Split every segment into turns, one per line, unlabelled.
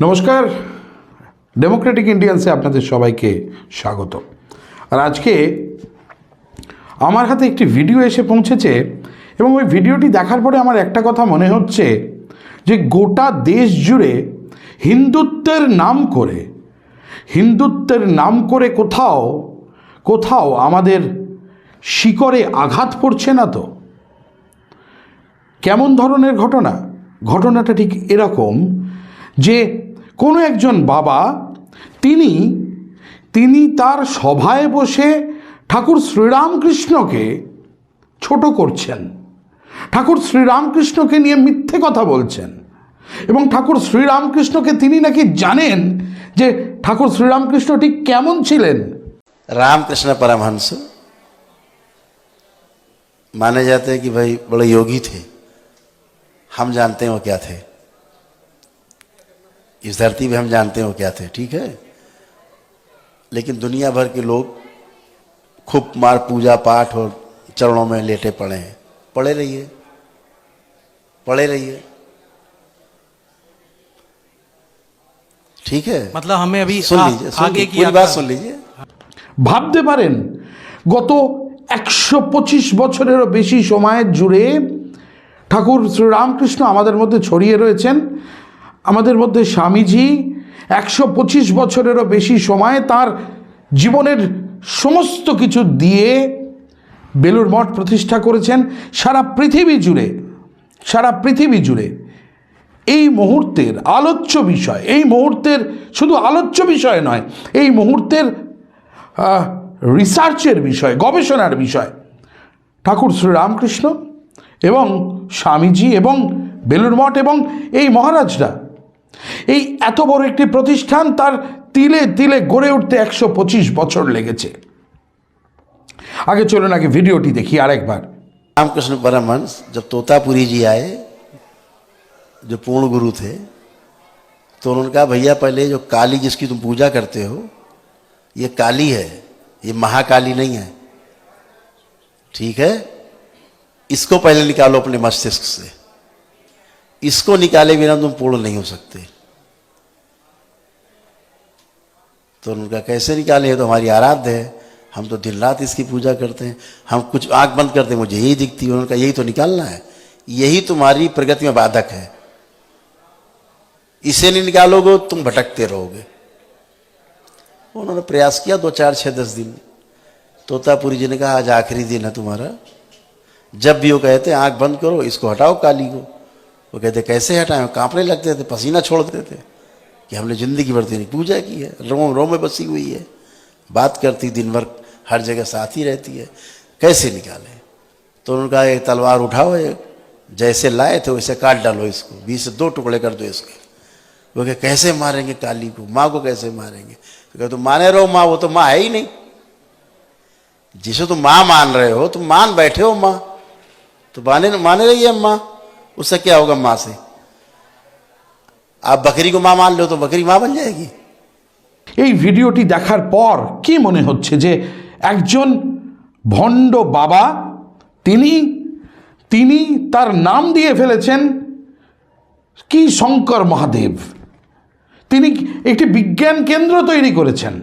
নমস্কার। ডেমোক্রেটিক ইন্ডিয়ান্সে আপনাদের সবাইকে স্বাগত আর আজকে আমার হাতে একটি ভিডিও এসে পৌঁছেছে এবং ওই ভিডিওটি দেখার পরে আমার একটা কথা মনে হচ্ছে যে গোটা দেশ জুড়ে হিন্দুত্বের নাম করে, হিন্দুত্বের নাম করে কোথাও কোথাও আমাদের শিকরে আঘাত পড়ছে না তো? কেমন ধরনের ঘটনা? ঘটনাটা ঠিক এরকম যে কোনো একজন বাবা তিনি তিনি তার সভায় বসে ঠাকুর শ্রীরামকৃষ্ণকে ছোট করছেন ঠাকুর শ্রীরামকৃষ্ণকে নিয়ে মিথ্যে কথা বলছেন এবং ঠাকুর শ্রীরামকৃষ্ণকে তিনি নাকি জানেন যে ঠাকুর শ্রীরামকৃষ্ণ ঠিক কেমন ছিলেন
रामकृष्ण परमहंस माने जाते हैं कि भाई बड़े योगी थे हम जानते हैं वो क्या थे इस धरती पे हम जानते हैं वो क्या थे ठीक है लेकिन दुनिया भर के लोग खूब मार पूजा पाठ और चरणों में लेटे पड़े हैं पड़े रहिए पड़े रहिए ठीक है
मतलब हमें अभी
सुन
आ-
लीजिए सुन
आगे
लीजिए
की
पूरी बात
यात्रा-
सुन लीजिए
ভাবতে পারেন গত একশো পঁচিশ বছরেরও বেশি সময়ের জুড়ে ঠাকুর শ্রীরামকৃষ্ণ আমাদের মধ্যে ছড়িয়ে রয়েছেন আমাদের মধ্যে স্বামীজি একশো পঁচিশ বছরেরও বেশি সময় তার জীবনের সমস্ত কিছু দিয়ে বেলুর মঠ প্রতিষ্ঠা করেছেন সারা পৃথিবী জুড়ে, সারা পৃথিবী জুড়ে। এই মুহূর্তের আলোচ্য বিষয়, এই মুহূর্তের শুধু আলোচ্য বিষয় নয়, এই মুহূর্তের রিসার্চের বিষয়, গবেষণার বিষয়। ঠাকুর শ্রীরামকৃষ্ণ এবং স্বামীজি এবং বেলুর মঠ এবং এই মহারাজরা এই এত বড় একটি প্রতিষ্ঠান তার তিলে তিলে গড়ে উঠতে একশো পঁচিশ বছর লেগেছে আগে চলুন আগে ভিডিওটি দেখি আরেকবার
रामकृष्ण परमहंस जब तोतापुरी जी आए जो पूर्ण गुरु थे तो उन्होंने कहा भैया पहले जो काली जिसकी तुम पूजा करते हो ये काली है ये महाकाली नहीं है ठीक है इसको पहले निकालो अपने मस्तिष्क से इसको निकाले बिना तुम पूर्ण नहीं हो सकते तो उन्होंने कहा, कैसे निकाले तो हमारी आराध्य है। हम तो दिन रात इसकी पूजा करते हैं। हम कुछ आँख बंद करते हैं, मुझे यही दिखती है। उन्होंने कहा, यही तो निकालना है। यही तुम्हारी प्रगति में बाधक है। इसे नहीं निकालोगे, तुम भटकते रहोगे। उन्होंने प्रयास किया दो, चार छः दस दिन। तोतापुरी जी ने कहा, आज आखिरी दिन है तुम्हारा। जब भी वो कहते आँख बंद करो, इसको हटाओ काली को। वो कहते, कैसे हटाएँ? कांपने लगते थे, पसीना छोड़ते थे। कि हमने ज़िंदगी भर तेरी पूजा की है, रोम रोम में बसी हुई है। बात करती, दिन भर हर जगह साथ ही रहती है। कैसे निकाले? तो उन्होंने कहा, एक तलवार उठाओ जैसे लाए थे, वैसे काट डालो इसको। बीस से दो टुकड़े कर दो इसके। वो कहे, कैसे मारेंगे काली को? माँ को कैसे मारेंगे? तो कहे तुम माने रहो माँ, वो तो माँ है ही नहीं। जिसे तुम माँ मान रहे हो, तुम मान बैठे हो माँ। तो माने माने रही है माँ, उससे क्या होगा माँ से? आप बकरी को माँ मान लो तो बकरी माँ बन जाएगी
এই ভিডিওটি দেখার পর কি মনে হচ্ছে যে একজন ভণ্ড বাবা তিনি তিনি তার নাম দিয়ে ফেলেছেন কি শঙ্কর মহাদেব তিনি একটি বিজ্ঞান কেন্দ্র তৈরি করেছেন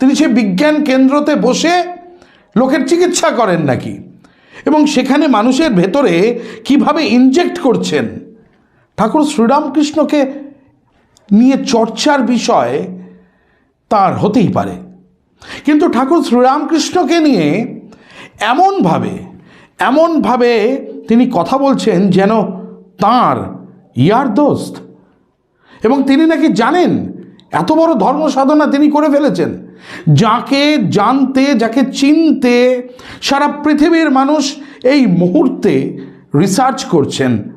তিনি সেই বিজ্ঞান কেন্দ্রতে বসে লোকের চিকিৎসা করেন নাকি এবং সেখানে মানুষের ভেতরে কিভাবে ইনজেক্ট করছেন ঠাকুর শ্রীরামকৃষ্ণকে নিয়ে চর্চার বিষয় তার হতেই পারে। কিন্তু ঠাকুর শ্রীরামকৃষ্ণকে নিয়ে এমনভাবে এমনভাবে তিনি কথা বলছেন যেন তার ইয়ার দোস্ত। এবং তিনি নাকি জানেন, এত বড় ধর্ম সাধনা তিনি করে ফেলেছেন। যাকে জানতে, যাকে চিনতে সারা পৃথিবীর মানুষ এই মুহূর্তে রিসার্চ করছেন।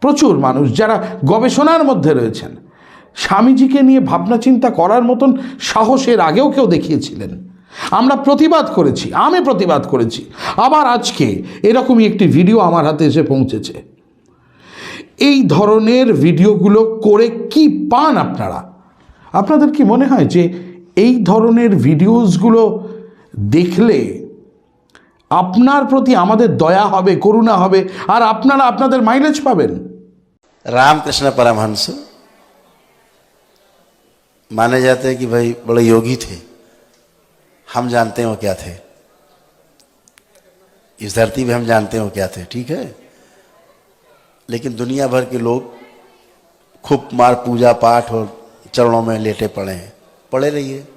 প্রচুর মানুষ যারা গবেষণার মধ্যে রয়েছেন। স্বামীজিকে নিয়ে ভাবনা চিন্তা করার মতন সাহসের আগেও কেউ দেখিয়েছিলেন। আমরা প্রতিবাদ করেছি, আমি প্রতিবাদ করেছি। আবার আজকে এরকমই একটি ভিডিও আমার হাতে এসে পৌঁছেছে। এই ধরনের ভিডিওগুলো করে কি পান আপনারা? আপনাদের কি মনে হয় যে এই ধরনের ভিডিওসগুলো দেখলে আপনার প্রতি আমাদের দয়া হবে, করুণা হবে, আর আপনারা আপনাদের মাইলেজ পাবেন?
रामकृष्ण परमहंस माने जाते हैं कि भाई बड़े योगी थे। हम जानते हैं वो क्या थे। इस धरती पे हम जानते हैं वो क्या थे ठीक है? लेकिन दुनिया भर के लोग खूब मार पूजा पाठ और चरणों में लेटे पड़े हैं। पड़े रहिए।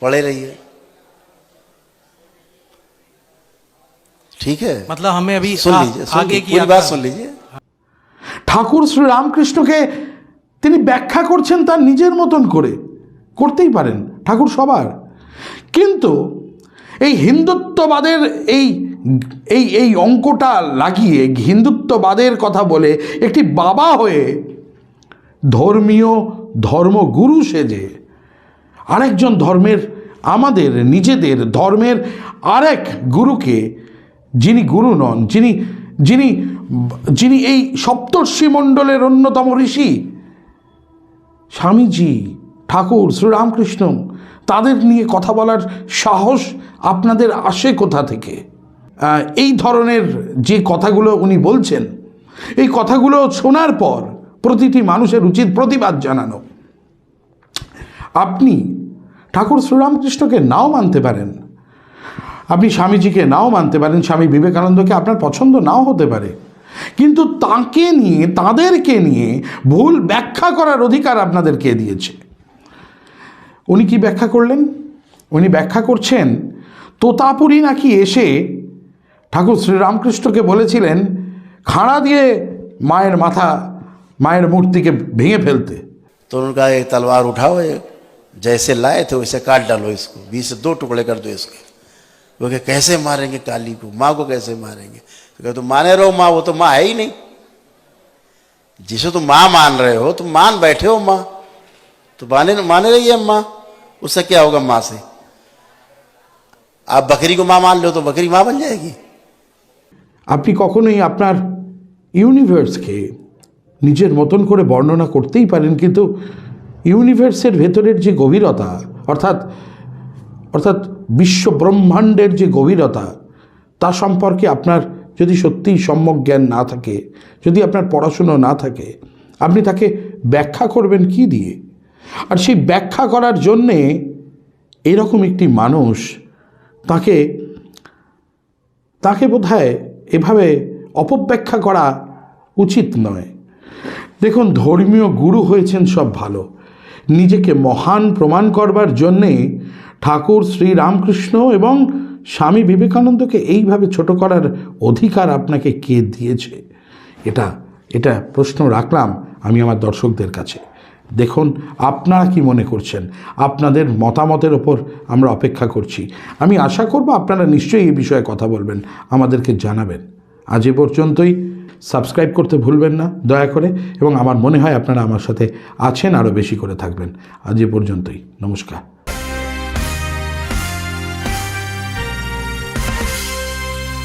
पड़े रहिए। ठीक है?
मतलब हमें अभी
सुन लीजिए
आगे की
पूरी बात सुन लीजिए।
ঠাকুর শ্রী রামকৃষ্ণকে তিনি ব্যাখ্যা করছেন তার নিজের মতন করে। করতেই পারেন, ঠাকুর সবার। কিন্তু এই হিন্দুত্ববাদের এই এই এই অঙ্কটা লাগিয়ে হিন্দুত্ববাদের কথা বলে একটি বাবা হয়ে ধর্মীয় ধর্মগুরু সেজে আরেকজন ধর্মের, আমাদের, নিজেদের ধর্মের আরেক গুরুকে যিনি গুরু নন, যিনি যিনি যিনি এই সপ্তর্ষি মণ্ডলের অন্যতম ঋষি, স্বামীজি, ঠাকুর, শ্রীরামকৃষ্ণ, তাদের নিয়ে কথা বলার সাহস আপনাদের আসে কোথা থেকে? এই ধরনের যে কথাগুলো উনি বলছেন, এই কথাগুলো শোনার পর প্রতিটি মানুষের উচিত প্রতিবাদ জানানো। আপনি ঠাকুর শ্রীরামকৃষ্ণকে নাও মানতে পারেন। আপনি স্বামীজিকে নাও মানতে পারেন স্বামী বিবেকানন্দকে আপনার পছন্দ নাও হতে পারে কিন্তু তাকে নিয়ে তাদেরকে নিয়ে ভুল ব্যাখ্যা করার অধিকার আপনাদেরকে দিয়েছে উনি কি ব্যাখ্যা করলেন উনি ব্যাখ্যা করছেন তোতাপুরি নাকি এসে ঠাকুর শ্রীরামকৃষ্ণকে বলেছিলেন খাড়া দিয়ে মায়ের মাথা মায়ের মূর্তিকে ভেঙে ফেলতে
तो उनका एक तलवार उठाओ एक जैसे लाए थे वैसे काट डालो इसको बीच से दो टुकड़े कर दो इसके वो कहे कैसे मारेंगे काली को माँ को कैसे मारेंगे तो कहे तुम माने रहो माँ वो तो माँ है ही नहीं जिसे तुम माँ मान रहे हो तुम मान बैठे हो माँ तो माने माने रहिए माँ उससे क्या होगा माँ से आप बकरी को माँ मान लो तो बकरी माँ बन जाएगी
আপনি কখনোই আপনার ইউনিভার্সকে নিজের মতন করে বর্ণনা করতেই পারেন কিন্তু ইউনিভার্সের ভেতরের যে গভীরতা অর্থাৎ অর্থাৎ বিশ্ব ব্রহ্মাণ্ডের যে গভীরতা, তা সম্পর্কে আপনার যদি সত্যিই সম্যক জ্ঞান না থাকে, যদি আপনার পড়াশুনো না থাকে, আপনি তাকে ব্যাখ্যা করবেন কি দিয়ে? আর সেই ব্যাখ্যা করার জন্যে এরকম একটি মানুষ তাকে তাকে বোধহয় এভাবে অপব্যাখ্যা করা উচিত নয়। দেখুন, ধর্মীয় গুরু হয়েছেন সব ভালো। নিজেকে মহান প্রমাণ করবার জন্যে ঠাকুর শ্রী রামকৃষ্ণ এবং স্বামী বিবেকানন্দকে এইভাবে ছোট করার অধিকার আপনাকে কে দিয়েছে? এটা এটা প্রশ্ন রাখলাম আমি আমার দর্শকদের কাছে। দেখুন, আপনারা কি মনে করছেন? আপনাদের মতামতের ওপর আমরা অপেক্ষা করছি। আমি আশা করব আপনারা নিশ্চয়ই এই বিষয়ে কথা বলবেন, আমাদেরকে জানাবেন। আজ এ পর্যন্তই। সাবস্ক্রাইব করতে ভুলবেন না, দয়া করে, এবং আমার মনে হয় আপনারা আমার সাথে আছেন আরও বেশি করে থাকবেন। আজ এ পর্যন্তই। নমস্কার।